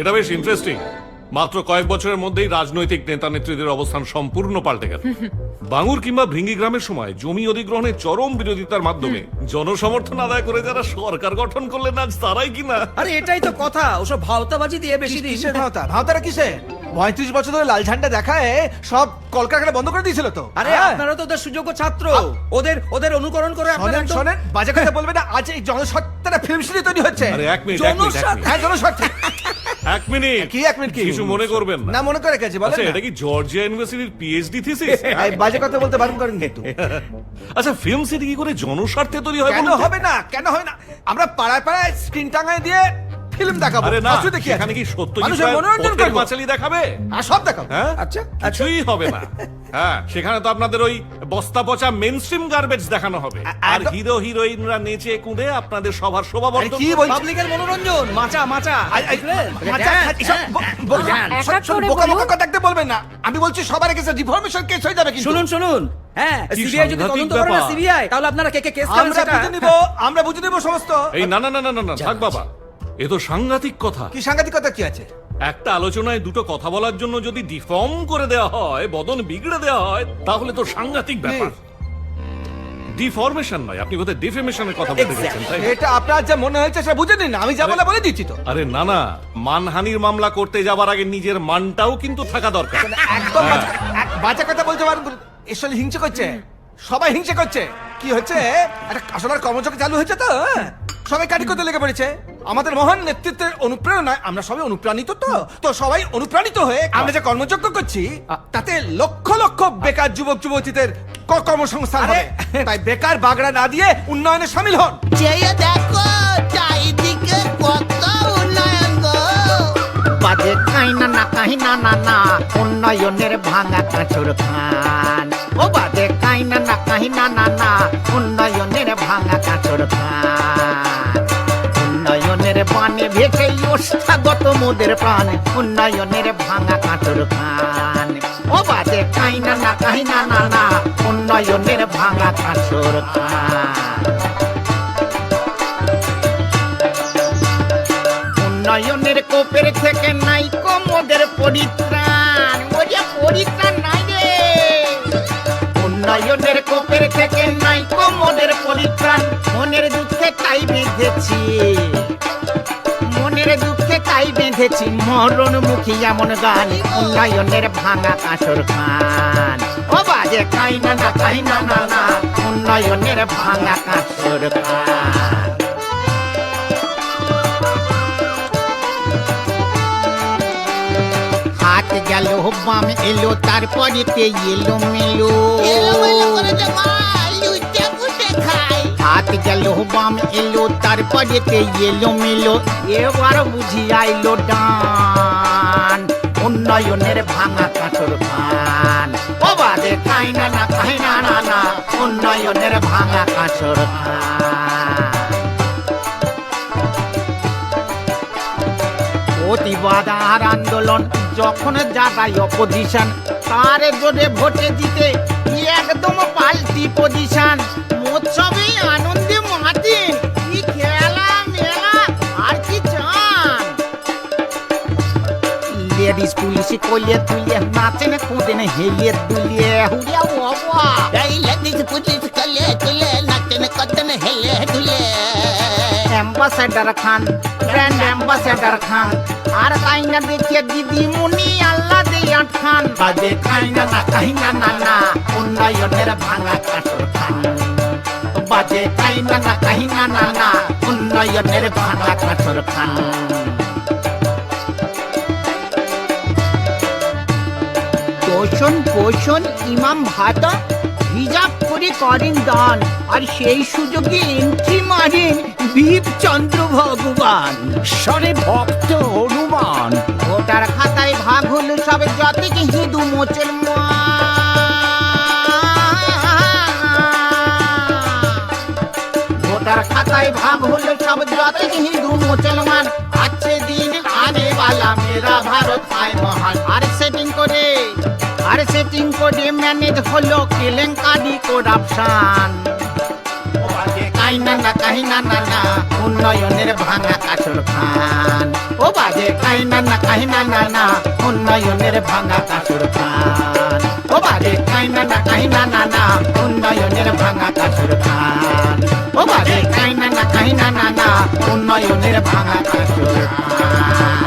এটা বেশ ইন্টারেস্টিং মাত্র কয়েক বছরের মধ্যেই রাজনৈতিক নেতা নেত্রীদের অবস্থান সম্পূর্ণ পাল্টে গেল। বাঙুর কিংবা ভৃঙ্গি গ্রামের সময় জমি অধিগ্রহণের চরম বিরোধিতার মাধ্যমে জনসমর্থন আদায় করে যারা সরকার গঠন করলেন আজ তারাই কিনা? আরে এটাই তো কথা। ওসব ভাওতাবাজি দিয়ে বেশি দিন। কিসের ভাওতা? ভাওতারা কিসে পঁয়ত্রিশ বছর ধরে লাল ঝান্ডা দেখায় সব কলকারখানা বন্ধ করে দিয়েছিল তো। আরে হ্যাঁ। আপনারা তো ওদের সুযোগ্য ছাত্র। ওদের ওদের অনুকরণ করে আপনারা শোনেন বাজে কথা বলবে না। আজ এই জনস্বার্থের ফিল্ম সিটি তৈরি হচ্ছে। আরে এক মিনিট এক মিনিট। হ্যাঁ জনস্বার্থ। এক মিনিট। কি এক মিনিট কি? কিছু মনে করবেন না। না মনে করে গেছে বলেন আচ্ছা না। এটা কি জর্জিয়া ইউনিভার্সিটির পিএইচডি থিসিস এই বাজে কথা বলতে বারণ করেন কিন্তু। আচ্ছা ফিল্ম সিটি কি করে জনস্বার্থে তৈরি হয় কেন বলুন তো? হবে না কেন হয় না? আমরা পাড়ায় পাড়ায় স্ক্রিন টাঙায় দিয়ে ফিল্ম দেখাবো। আরে না অসুবিধা কি আছে? এখানে কি সত্য মানুষের মনোরঞ্জন করব। পাঁচালি দেখাবে? আর সব দেখাবো। হ্যাঁ? আচ্ছা, কিছুই হবে না। হ্যাঁ সেখানে তো আপনাদের ওই বস্তা পচা মেন স্ট্রিম গার্বেজ দেখানো হবে। আর হিরো হিরোইনরা নেচে কুঁদে আপনাদের সবার শোভা কি। বলছেন পাবলিকের মনোরঞ্জন। মাচা মাচা? মাচা, হ্যাঁ, এসব হ্যাঁ। বোকা বোকা কথা একদম বলবেন না। আমি বলছি সবার কাছে ডিফরমেশন কেস হয়ে যাবে কিন্তু। শুনুন শুনুন। হ্যাঁ কি সিবিআই যদি সাংঘাতিক তদন্ত করে না সিবিআই তাহলে আপনারা কে কে কেস আমরা বুঝে নিব আমরা বুঝে নিব সমস্ত। এই না না না না না থাক বাবা। এ তো সাংঘাতিক কথা। কি সাংঘাতিকতা কি আছে? একটা আলোচনায় দুটো কথা বলার জন্য যদি ডিফর্ম করে দেওয়া হয় বদন বিগড়ে দেওয়া হয় তাহলে তো সাংঘাতিক ব্যাপার। ডিফরমেশন নয় আপনি বোধহয় ডিফেমেশনের কথা বলতে গেছেন তাই এটা আপনার যা মনে হয়েছে সেটা বুঝে নিন আমি যা বলে বলে দিচ্ছি তো। আরে না না মানহানির মামলা করতে যাবার আগে নিজের মানটাও কিন্তু থাকা দরকার। একদম বাজে- কথা বলতে পারেন এসব হিংসে করছে সবাই হিংসে করছে। কি হচ্ছে? একটা আসলার কর্মযোগ চালু হয়েছে তো হ্যাঁ? সবাই কাটি করতে লেগে পড়েছে। আমাদের মহান নেতৃত্বের অনুপ্রেরণায় আমরা সবাই অনুপ্রাণিত তো? তো সবাই অনুপ্রাণিত হয়ে আমরা যে কর্মযজ্ঞ করছি তাতে লক্ষ লক্ষ বেকার যুবক যুবতীদের কর্মসংস্থান হবে। তাই বেকার বাগড়া না দিয়ে উন্নয়নে সামিল হন। দেখো চারিদিকে কত উন্নয়ন বাজে কাইনা না কাহিনা না না উন্নয়নের ভাঙা কাঁচুর খান ও বাজে কাইনা না কাহিনা না না উন্নয়নের ভাঙা ওষ্ঠাগত মোদের প্রাণ, উন্নয়নের ভাঙা কাঁচুর খান ও বাজে কাইনা না কাহিনা না না উন্নয়নের ভাঙা কাঁচুর খান উন্নয়নের কোপের থেকে নাই মোদের পরিত্রাণ। ওরে পরিত্রাণ নাই রে। উন্নয়নের কোপের থেকে নাই মোদের বেঁধেছি মরণ মুখী এমন গান উন্নয়নের ভাঙা কাঁচর খান। ও বাজে খাই না না খাই না না না উন্নয়নের ভাঙা কাঁচর খান। হাত গেল বাম এলো তারপরেতে এলো মেলো। হাত গেল বাম এলো তারপরেতে এলো মেলো এবার বুঝি আইলো ডান। উন্নয়নের ভাঙা কাঠর খান ও বাদে না না না না উন্নয়নের ভাঙা খান প্রতিবাদ আর আন্দোলন, যখন জাগায় অপোজিশন তার জোরে ভোটে দিতে একদম পাল্টি পজিশন পুলিশ কলিয়ে তুলিয়ে নাচেন কুদেন হেলিয়ে দুলিয়ে হুড়িয়া বাবা এই লেডিস পুলিশ কলে তুলে নাচন কতন হেলে দুলে ambassador Khan brand ambassador Khan আর কাইনা দেখে দিদি মুনি আল্লাহ দেয়াট খান বাজে কাইনা না কাইনা না না উন্নয়নের ভাঙা কাঠর খান বাজে কাইনা না কাইনা না না উন্নয়নের ভাঙা কাঠর খান পোষণ পোষণ ইমাম ভাতা হিজাব করে করেন দান। আর সেই সুযোগে এন্ট্রি মারেন ভীপ চন্দ্র ভগবান। ঈশ্বরে ভক্ত হনুমান। ভোটার খাতায় ভাগ হলো সব যত হিন্দু মুসলমান। ভোটার খাতায় ভাগ হলো সব যত হিন্দু মুসলমান। আছে দিন আনে वाला মেরা ভারত আয় মহান। আর সেটিং করে ম্যানেজ হলো কেলেঙ্কারি করাপশন কাইনা না কাহিনা না না উন্নয়নের ভাঙা কাঠুর খান ও বাজে কাইনা না কাহিনা না না উন্নয়নের ভাঙা কাঠুর খান ও বাজে কাইনা না কাহিনা না না উন্নয়নের ভাঙা কাঠুর খান ও বাজে কাইনা না কাহিনা না না উন্নয়নের ভাঙা কাঠুর খান